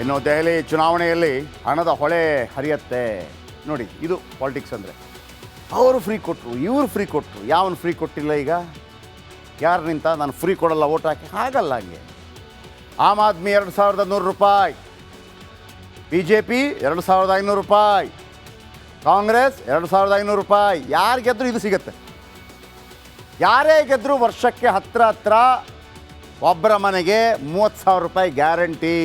ಇನ್ನು ದೆಹಲಿ ಚುನಾವಣೆಯಲ್ಲಿ ಹಣದ ಹೊಳೆ ಹರಿಯತ್ತೆ. ನೋಡಿ, ಇದು ಪಾಲಿಟಿಕ್ಸ್ ಅಂದರೆ. ಅವರು ಫ್ರೀ ಕೊಟ್ಟರು ಇವರು ಫ್ರೀ ಕೊಟ್ಟರು ಯಾವನು ಫ್ರೀ ಕೊಟ್ಟಿಲ್ಲ ಈಗ? ಯಾರು ನಿಂತ ನಾನು ಫ್ರೀ ಕೊಡಲ್ಲ ಓಟ್ ಹಾಕಿ? ಹಾಗಲ್ಲ ಹಂಗೆ. ಆಮ್ ಆದ್ಮಿ ಎರಡು ಸಾವಿರದ ನೂರು ರೂಪಾಯಿ. ಬಿ ಜೆ ಪಿ ಎರಡು ಸಾವಿರದ ಐನೂರು ರೂಪಾಯಿ. ಕಾಂಗ್ರೆಸ್ ಎರಡು ಸಾವಿರದ ಐನೂರು ರೂಪಾಯಿ. ಯಾರು ಗೆದ್ದರೂ ಇದು ಸಿಗುತ್ತೆ. ಯಾರೇ ಗೆದ್ದರೂ ವರ್ಷಕ್ಕೆ ಹತ್ರ ಹತ್ರ ಒಬ್ಬರ ಮನೆಗೆ ಮೂವತ್ತು ಸಾವಿರ ರೂಪಾಯಿ ಗ್ಯಾರಂಟಿ.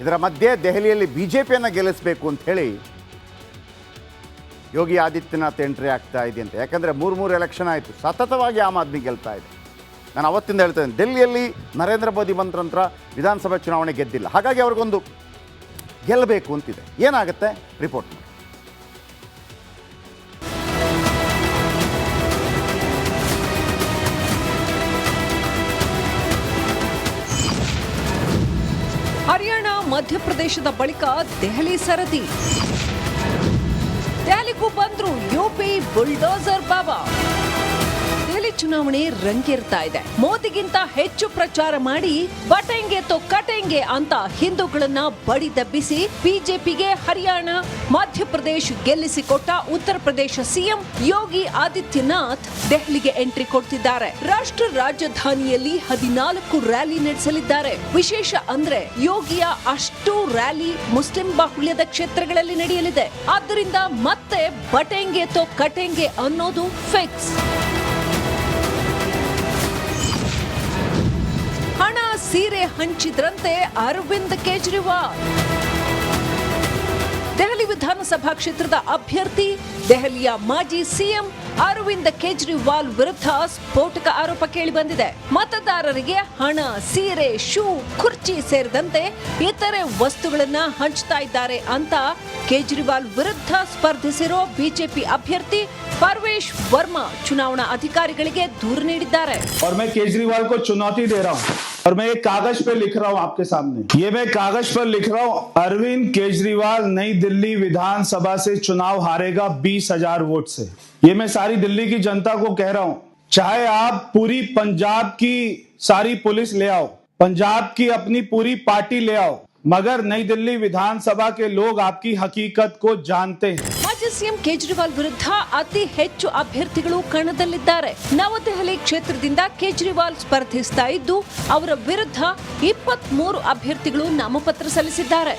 ಇದರ ಮಧ್ಯೆ ದೆಹಲಿಯಲ್ಲಿ ಬಿ ಜೆ ಪಿಯನ್ನು ಗೆಲ್ಲಿಸಬೇಕು ಅಂತ ಹೇಳಿ ಯೋಗಿ ಆದಿತ್ಯನಾಥ್ ಎಂಟ್ರಿ ಆಗ್ತಾ ಇದೆ ಅಂತ. ಯಾಕಂದರೆ ಮೂರು ಮೂರು ಎಲೆಕ್ಷನ್ ಆಯಿತು. ಸತತವಾಗಿ ಆಮ್ ಆದ್ಮಿ ಗೆಲ್ತಾ ಇದೆ. ನಾನು ಅವತ್ತಿಂದ ಹೇಳ್ತೇನೆ ಡೆಲ್ಲಿಯಲ್ಲಿ ನರೇಂದ್ರ ಮೋದಿ ಬಂದ ನಂತರ ವಿಧಾನಸಭೆ ಚುನಾವಣೆ ಗೆದ್ದಿಲ್ಲ. ಹಾಗಾಗಿ ಅವ್ರಿಗೊಂದು ಗೆಲ್ಲಬೇಕು ಅಂತಿದೆ. ಏನಾಗುತ್ತೆ? ರಿಪೋರ್ಟ್ ಮಧ್ಯಪ್ರದೇಶದ ಬಳಿಕ ದೆಹಲಿ ಸರದಿ. ದೆಹಲಿಗೂ ಬಂದ್ರು ಯುಪಿ ಬುಲ್ಡೋಸರ್ ಬಾಬಾ. ದೆಹಲಿ ಚುನಾವಣೆ ರಂಗೇರ್ತಾ ಇದೆ. ಮೋದಿಗಿಂತ ಹೆಚ್ಚು ಪ್ರಚಾರ ಮಾಡಿ ಬಟೆಂಗೆ ತೊ ಕಟೆಂಗೆ ಅಂತ ಹಿಂದೂಗಳನ್ನ ಬಡಿ ದಬ್ಬಿಸಿ ಬಿಜೆಪಿಗೆ ಹರಿಯಾಣ, ಮಧ್ಯಪ್ರದೇಶ ಗೆಲ್ಲಿಸಿಕೊಟ್ಟ ಉತ್ತರ ಪ್ರದೇಶ ಸಿಎಂ ಯೋಗಿ ಆದಿತ್ಯನಾಥ್ ದೆಹಲಿಗೆ ಎಂಟ್ರಿ ಕೊಡ್ತಿದ್ದಾರೆ. ರಾಷ್ಟ್ರ ರಾಜಧಾನಿಯಲ್ಲಿ ಹದಿನಾಲ್ಕು ರ್ಯಾಲಿ ನಡೆಸಲಿದ್ದಾರೆ. ವಿಶೇಷ ಅಂದ್ರೆ ಯೋಗಿಯ ಅಷ್ಟು ರ್ಯಾಲಿ ಮುಸ್ಲಿಂ ಬಾಹುಳ್ಯದ ಕ್ಷೇತ್ರಗಳಲ್ಲಿ ನಡೆಯಲಿದೆ. ಆದ್ದರಿಂದ ಮತ್ತೆ ಬಟೆಂಗೆ ತೊ ಕಟೆಂಗೆ ಅನ್ನೋದು ಫಿಕ್ಸ್ ಸೀರೆ ಹಂಚಿದ್ರಂತೆ ಅರವಿಂದ್ ಕೇಜ್ರಿವಾಲ್ ದೆಹಲಿ ವಿಧಾನಸಭಾ ಕ್ಷೇತ್ರದ ಅಭ್ಯರ್ಥಿ ದೆಹಲಿಯ ಮಾಜಿ ಸಿಎಂ ಅರವಿಂದ್ ಕೇಜ್ರಿವಾಲ್ ವಿರುದ್ಧ ಸ್ಫೋಟಕ ಆರೋಪ ಕೇಳಿಬಂದಿದೆ ಮತದಾರರಿಗೆ ಹಣ ಸೀರೆ ಶೂ ಕುರ್ಚಿ ಸೇರಿದಂತೆ ಇತರೆ ವಸ್ತುಗಳನ್ನ ಹಂಚ್ತಾ ಇದ್ದಾರೆ ಅಂತ ಕೇಜ್ರಿವಾಲ್ ವಿರುದ್ಧ ಸ್ಪರ್ಧಿಸಿರೋ ಬಿಜೆಪಿ ಅಭ್ಯರ್ಥಿ ಪರ್ವೇಶ್ ವರ್ಮಾ ಚುನಾವಣಾ ಅಧಿಕಾರಿಗಳಿಗೆ ದೂರು ನೀಡಿದ್ದಾರೆ और मैं केजरीवाल को चुनौती दे रहा हूं और मैं एक कागज़ पे लिख रहा हूँ आपके सामने। ये मैं कागज़ पर लिख रहा हूँ, अरविंद केजरीवाल नई दिल्ली विधानसभा से चुनाव हारेगा बीस हज़ार वोट से। ये मैं सारी दिल्ली की जनता को कह रहा हूँ। चाहे आप पूरी पंजाब की सारी पुलिस ले आओ, पंजाब की अपनी पूरी पार्टी ले आओ, मगर नई दिल्ली विधानसभा के लोग आपकी हकीकत को जानते हैं। ಮಾಜಿ ಸಿಎಂ ಕೇಜ್ರಿವಾಲ್ ವಿರುದ್ಧ ಅತಿ ಹೆಚ್ಚು ಅಭ್ಯರ್ಥಿಗಳು ಕಣದಲ್ಲಿದ್ದಾರೆ. ನವದೆಹಲಿ ಕ್ಷೇತ್ರದಿಂದ ಕೇಜ್ರಿವಾಲ್ ಸ್ಪರ್ಧಿಸ್ತಾ ಇದ್ದು, ಅವರ ವಿರುದ್ಧ ಇಪ್ಪತ್ತ್ ಮೂರು ಅಭ್ಯರ್ಥಿಗಳು ನಾಮಪತ್ರ ಸಲ್ಲಿಸಿದ್ದಾರೆ.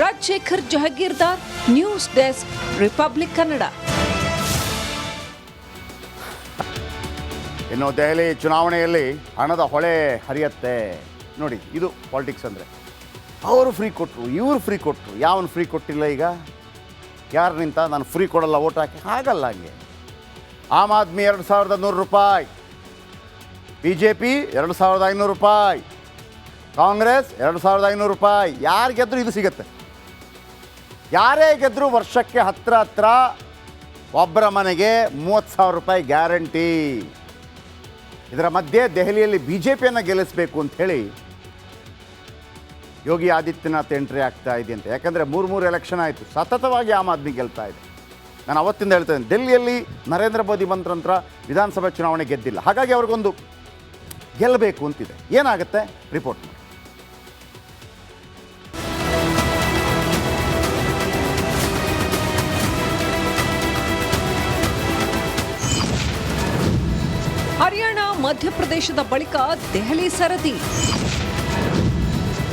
Rajashekar Jahagirdar, news desk, republic Kannada. ಇನ್ನು ದೆಹಲಿ ಚುನಾವಣೆಯಲ್ಲಿ ಹಣದ ಹೊಳೆ ಹರಿಯತ್ತೆ. ನೋಡಿ, ಇದು ಪಾಲಿಟಿಕ್ಸ್ ಅಂದರೆ. ಅವರು ಫ್ರೀ ಕೊಟ್ಟರು ಇವರು ಫ್ರೀ ಕೊಟ್ಟರು ಯಾವನು ಫ್ರೀ ಕೊಟ್ಟಿಲ್ಲ ಈಗ? ಯಾರು ನಿಂತ ನಾನು ಫ್ರೀ ಕೊಡಲ್ಲ ಓಟ್ ಹಾಕಿ? ಹಾಗಲ್ಲ ಹಂಗೆ. ಆಮ್ ಆದ್ಮಿ ಎರಡು ಸಾವಿರದ ನೂರು ರೂಪಾಯಿ. ಬಿ ಜೆ ಪಿ ಎರಡು ಸಾವಿರದ ಐನೂರು ರೂಪಾಯಿ. ಕಾಂಗ್ರೆಸ್ ಎರಡು ಸಾವಿರದ ಐನೂರು ರೂಪಾಯಿ. ಯಾರು ಗೆದ್ದರೂ ಇದು ಸಿಗುತ್ತೆ. ಯಾರೇ ಗೆದ್ದರೂ ವರ್ಷಕ್ಕೆ ಹತ್ರ ಹತ್ರ ಒಬ್ಬರ ಮನೆಗೆ ಮೂವತ್ತು ಸಾವಿರ ರೂಪಾಯಿ ಗ್ಯಾರಂಟಿ. ಇದರ ಮಧ್ಯೆ ದೆಹಲಿಯಲ್ಲಿ ಬಿ ಜೆ ಪಿಯನ್ನು ಗೆಲ್ಲಿಸಬೇಕು ಅಂಥೇಳಿ ಯೋಗಿ ಆದಿತ್ಯನಾಥ್ ಎಂಟ್ರಿ ಆಗ್ತಾ ಅಂತ. ಯಾಕಂದರೆ ಮೂರು ಮೂರು ಎಲೆಕ್ಷನ್ ಆಯಿತು. ಸತತವಾಗಿ ಆಮ್ ಆದ್ಮಿ ಗೆಲ್ತಾ ಇದೆ. ನಾನು ಅವತ್ತಿಂದ ಹೇಳ್ತೇನೆ ಡೆಲ್ಲಿಯಲ್ಲಿ ನರೇಂದ್ರ ಮೋದಿ ಬಂದ ನಂತರ ವಿಧಾನಸಭೆ ಚುನಾವಣೆ ಗೆದ್ದಿಲ್ಲ. ಹಾಗಾಗಿ ಅವ್ರಿಗೊಂದು ಗೆಲ್ಲಬೇಕು ಅಂತಿದೆ. ಏನಾಗುತ್ತೆ? ರಿಪೋರ್ಟ್ ಮಾಡಿ. ಹರಿಯಾಣ, ಮಧ್ಯಪ್ರದೇಶದ ಬಳಿಕ ದೆಹಲಿ ಸರದಿ.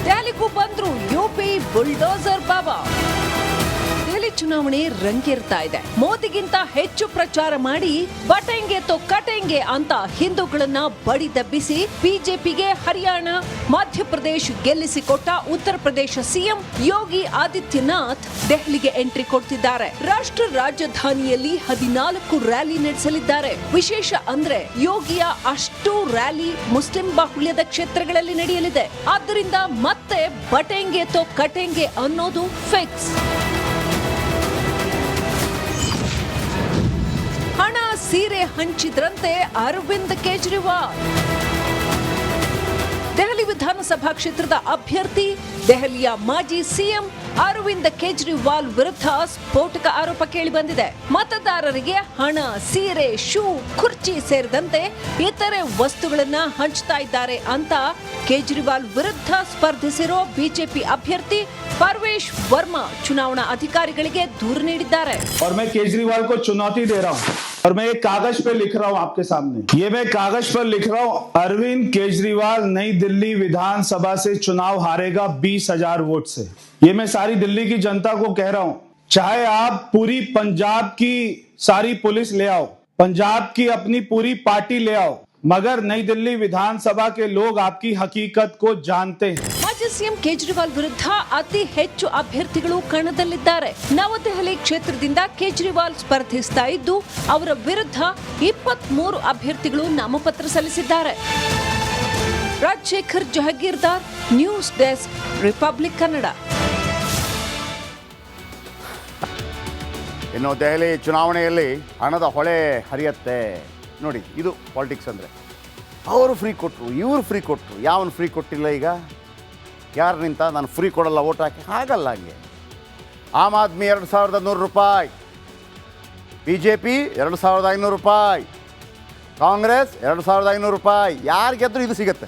ದೆಹಲಿಗೂ ಬಂದ್ರು ಯುಪಿ ಬುಲ್ಡೋಸರ್ ಬಾಬಾ. ಚುನಾವಣೆ ರಂಗೇರ್ತಾ ಇದೆ. ಮೋದಿಗಿಂತ ಹೆಚ್ಚು ಪ್ರಚಾರ ಮಾಡಿ ಬಟೆಂಗೆ ತೋ ಕಟೆಂಗೆ ಅಂತ ಹಿಂದೂಗಳನ್ನ ಬಡಿದೆಬ್ಬಿಸಿ ಬಿಜೆಪಿಗೆ ಹರಿಯಾಣ, ಮಧ್ಯಪ್ರದೇಶ ಗೆಲ್ಲಿಸಿಕೊಟ್ಟ ಉತ್ತರ ಪ್ರದೇಶ ಸಿಎಂ ಯೋಗಿ ಆದಿತ್ಯನಾಥ್ ದೆಹಲಿಗೆ ಎಂಟ್ರಿ ಕೊಡ್ತಿದ್ದಾರೆ. ರಾಷ್ಟ್ರ ರಾಜಧಾನಿಯಲ್ಲಿ ಹದಿನಾಲ್ಕು ರ್ಯಾಲಿ ನಡೆಸಲಿದ್ದಾರೆ. ವಿಶೇಷ ಅಂದ್ರೆ ಯೋಗಿಯ ಅಷ್ಟು ರ್ಯಾಲಿ ಮುಸ್ಲಿಂ ಬಾಹುಳ್ಯದ ಕ್ಷೇತ್ರಗಳಲ್ಲಿ ನಡೆಯಲಿದೆ. ಆದ್ದರಿಂದ ಮತ್ತೆ ಬಟೆಂಗೆ ತೋ ಕಟೆಂಗೆ ಅನ್ನೋದು ಫಿಕ್ಸ್ ಸೀರೆ ಹಂಚಿದ್ರಂತೆ ಅರವಿಂದ್ ಕೇಜ್ರಿವಾಲ್ ದೆಹಲಿ ವಿಧಾನಸಭಾ ಕ್ಷೇತ್ರದ ಅಭ್ಯರ್ಥಿ ದೆಹಲಿಯ ಮಾಜಿ ಸಿಎಂ ಅರವಿಂದ್ ಕೇಜ್ರಿವಾಲ್ ವಿರುದ್ಧ ಸ್ಫೋಟಕ ಆರೋಪ ಕೇಳಿಬಂದಿದೆ ಮತದಾರರಿಗೆ ಹಣ ಸೀರೆ ಶೂ ಕುರ್ಚಿ ಸೇರಿದಂತೆ ಇತರೆ ವಸ್ತುಗಳನ್ನ ಹಂಚ್ತಾ ಇದ್ದಾರೆ ಅಂತ ಕೇಜ್ರಿವಾಲ್ ವಿರುದ್ಧ ಸ್ಪರ್ಧಿಸಿರೋ ಬಿಜೆಪಿ ಅಭ್ಯರ್ಥಿ ಪರ್ವೇಶ್ ವರ್ಮಾ ಚುನಾವಣಾ ಅಧಿಕಾರಿಗಳಿಗೆ ದೂರು ನೀಡಿದ್ದಾರೆ और मैं केजरीवाल को चुनौती दे रहा हूं और मैं एक कागज़ पे लिख रहा हूँ आपके सामने। ये मैं कागज़ पर लिख रहा हूँ, अरविंद केजरीवाल नई दिल्ली विधानसभा से चुनाव हारेगा बीस हज़ार वोट से। ये मैं सारी दिल्ली की जनता को कह रहा हूँ। चाहे आप पूरी पंजाब की सारी पुलिस ले आओ, पंजाब की अपनी पूरी पार्टी ले आओ, मगर नई दिल्ली विधानसभा के लोग आपकी हकीकत को जानते हैं। ಸಿಎಂ ಕೇಜ್ರಿವಾಲ್ ವಿರುದ್ಧ ಅತಿ ಹೆಚ್ಚು ಅಭ್ಯರ್ಥಿಗಳು ಕಣದಲ್ಲಿದ್ದಾರೆ. ನವದೆಹಲಿ ಕ್ಷೇತ್ರದಿಂದ ಕೇಜ್ರಿವಾಲ್ ಸ್ಪರ್ಧಿಸ್ತಾ ಇದ್ದು, ಅವರ ವಿರುದ್ಧ ಇಪ್ಪತ್ತ್ ಮೂರು ಅಭ್ಯರ್ಥಿಗಳು ನಾಮಪತ್ರ ಸಲ್ಲಿಸಿದ್ದಾರೆ. Rajashekar Jahagirdar, news desk, republic Kannada. ಇನ್ನು ದೆಹಲಿ ಚುನಾವಣೆಯಲ್ಲಿ ಹಣದ ಹೊಳೆ ಹರಿಯತ್ತೆ. ನೋಡಿ, ಇದು ಪಾಲಿಟಿಕ್ಸ್ ಅಂದರೆ. ಅವರು ಫ್ರೀ ಕೊಟ್ಟರು ಇವರು ಫ್ರೀ ಕೊಟ್ಟರು ಯಾವನು ಫ್ರೀ ಕೊಟ್ಟಿಲ್ಲ ಈಗ? ಯಾರು ನಿಂತ ನಾನು ಫ್ರೀ ಕೊಡಲ್ಲ ಓಟ್ ಹಾಕಿ? ಹಾಗಲ್ಲ ಹಂಗೆ. ಆಮ್ ಆದ್ಮಿ ಎರಡು ಸಾವಿರದ ನೂರು ರೂಪಾಯಿ. ಬಿ ಜೆ ಪಿ ಎರಡು ಸಾವಿರದ ಐನೂರು ರೂಪಾಯಿ. ಕಾಂಗ್ರೆಸ್ ಎರಡು ಸಾವಿರದ ಐನೂರು ರೂಪಾಯಿ. ಯಾರು ಗೆದ್ದರೂ ಇದು ಸಿಗತ್ತೆ.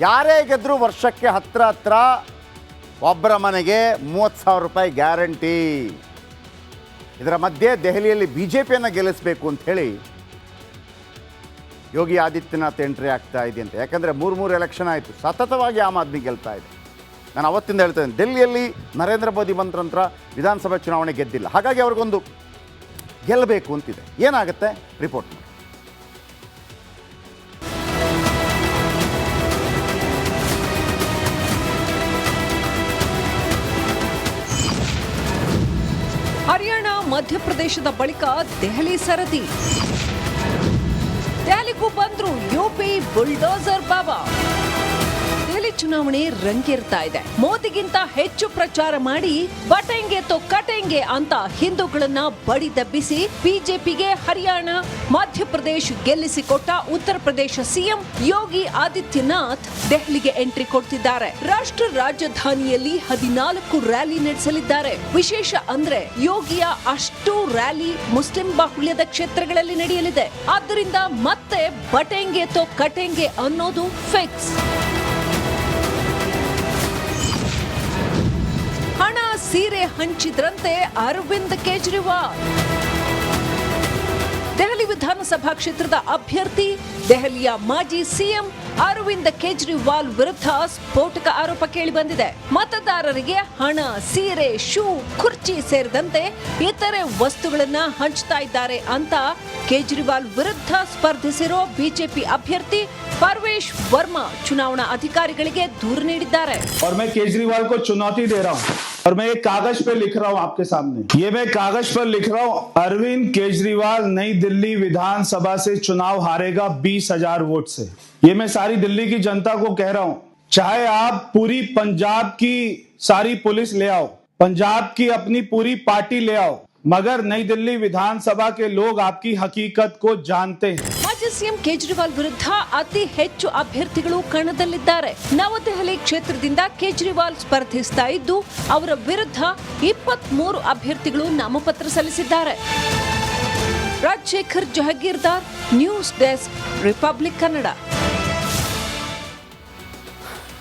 ಯಾರೇ ಗೆದ್ದರೂ ವರ್ಷಕ್ಕೆ ಹತ್ರ ಹತ್ರ ಒಬ್ಬರ ಮನೆಗೆ ಮೂವತ್ತು ಸಾವಿರ ರೂಪಾಯಿ ಗ್ಯಾರಂಟಿ. ಇದರ ಮಧ್ಯೆ ದೆಹಲಿಯಲ್ಲಿ ಬಿ ಜೆ ಪಿಯನ್ನು ಗೆಲ್ಲಿಸಬೇಕು ಅಂತ ಹೇಳಿ ಯೋಗಿ ಆದಿತ್ಯನಾಥ್ ಎಂಟ್ರಿ ಆಗ್ತಾ ಇದೆ ಅಂತ. ಯಾಕಂದರೆ ಮೂರು ಮೂರು ಎಲೆಕ್ಷನ್ ಆಯಿತು. ಸತತವಾಗಿ ಆಮ್ ಆದ್ಮಿ ಗೆಲ್ತಾ ಇದೆ. ನಾನು ಅವತ್ತಿಂದ ಹೇಳ್ತಾ ಇದ್ದೀನಿ ಡೆಲ್ಲಿಯಲ್ಲಿ ನರೇಂದ್ರ ಮೋದಿ ಬಂದ ನಂತರ ವಿಧಾನಸಭೆ ಚುನಾವಣೆ ಗೆದ್ದಿಲ್ಲ. ಹಾಗಾಗಿ ಅವ್ರಿಗೊಂದು ಗೆಲ್ಲಬೇಕು ಅಂತಿದೆ. ಏನಾಗುತ್ತೆ? ರಿಪೋರ್ಟ್ ಹರಿಯಾಣ ಮಧ್ಯಪ್ರದೇಶದ ಬಳಿಕ ದೆಹಲಿ ಸರದಿ. ದೆಹಲಿಗೂ ಬಂದ್ರು ಯುಪಿ ಬುಲ್ಡೋಸರ್ ಬಾಬಾ ಚುನಾವಣೆ ರಂಗೇರ್ತಾ ಇದೆ. ಮೋದಿಗಿಂತ ಹೆಚ್ಚು ಪ್ರಚಾರ ಮಾಡಿ ಬಟೆಂಗೆ ತೊ ಕಟೆಂಗೆ ಅಂತ ಹಿಂದೂಗಳನ್ನ ಬಡಿ ದಬ್ಬಿಸಿ ಬಿಜೆಪಿಗೆ ಹರಿಯಾಣ, ಮಧ್ಯಪ್ರದೇಶ ಗೆಲ್ಲಿಸಿಕೊಟ್ಟ ಉತ್ತರ ಪ್ರದೇಶ ಸಿಎಂ ಯೋಗಿ ಆದಿತ್ಯನಾಥ್ ದೆಹಲಿಗೆ ಎಂಟ್ರಿ ಕೊಡ್ತಿದ್ದಾರೆ. ರಾಷ್ಟ್ರ ರಾಜಧಾನಿಯಲ್ಲಿ ಹದಿನಾಲ್ಕು ರ್ಯಾಲಿ ನಡೆಸಲಿದ್ದಾರೆ. ವಿಶೇಷ ಅಂದ್ರೆ ಯೋಗಿಯ ಅಷ್ಟು ರ್ಯಾಲಿ ಮುಸ್ಲಿಂ ಬಾಹುಳ್ಯದ ಕ್ಷೇತ್ರಗಳಲ್ಲಿ ನಡೆಯಲಿದೆ. ಆದ್ದರಿಂದ ಮತ್ತೆ ಬಟೆಂಗೆ ತೊ ಕಟೆಂಗೆ ಅನ್ನೋದು ಫಿಕ್ಸ್ ಸೀರೆ ಹಂಚಿದ್ರಂತೆ ಅರವಿಂದ್ ಕೇಜ್ರಿವಾಲ್ ದೆಹಲಿ ವಿಧಾನಸಭಾ ಕ್ಷೇತ್ರದ ಅಭ್ಯರ್ಥಿ ದೆಹಲಿಯ ಮಾಜಿ ಸಿಎಂ ಅರವಿಂದ್ ಕೇಜ್ರಿವಾಲ್ ವಿರುದ್ಧ ಸ್ಫೋಟಕ ಆರೋಪ ಕೇಳಿಬಂದಿದೆ ಮತದಾರರಿಗೆ ಹಣ ಸೀರೆ ಶೂ ಕುರ್ಚಿ ಸೇರಿದಂತೆ ಇತರೆ ವಸ್ತುಗಳನ್ನ ಹಂಚ್ತಾ ಇದ್ದಾರೆ ಅಂತ ಕೇಜ್ರಿವಾಲ್ ವಿರುದ್ಧ ಸ್ಪರ್ಧಿಸಿರೋ ಬಿಜೆಪಿ ಅಭ್ಯರ್ಥಿ ಪರ್ವೇಶ್ ವರ್ಮಾ ಚುನಾವಣಾ ಅಧಿಕಾರಿಗಳಿಗೆ ದೂರು ನೀಡಿದ್ದಾರೆ और मैं केजरीवाल को चुनौती दे रहा हूं और मैं एक कागज़ पे लिख रहा हूँ आपके सामने। ये मैं कागज़ पर लिख रहा हूँ, अरविंद केजरीवाल नई दिल्ली विधानसभा से चुनाव हारेगा बीस हज़ार वोट से। ये मैं सारी दिल्ली की जनता को कह रहा हूँ। चाहे आप पूरी पंजाब की सारी पुलिस ले आओ, पंजाब की अपनी पूरी पार्टी ले आओ, मगर नई दिल्ली विधानसभा के लोग आपकी हकीकत को जानते हैं। ಮಾಜಿ ಸಿಎಂ ಕೇಜ್ರಿವಾಲ್ ವಿರುದ್ಧ ಅತಿ ಹೆಚ್ಚು ಅಭ್ಯರ್ಥಿಗಳು ಕಣದಲ್ಲಿದ್ದಾರೆ. ನವದೆಹಲಿ ಕ್ಷೇತ್ರದಿಂದ ಕೇಜ್ರಿವಾಲ್ ಸ್ಪರ್ಧಿಸ್ತಾ ಇದ್ದು, ಅವರ ವಿರುದ್ಧ ಇಪ್ಪತ್ತ್ ಮೂರು ಅಭ್ಯರ್ಥಿಗಳು ನಾಮಪತ್ರ ಸಲ್ಲಿಸಿದ್ದಾರೆ. Rajashekar Jahagirdar, news desk, republic Kannada.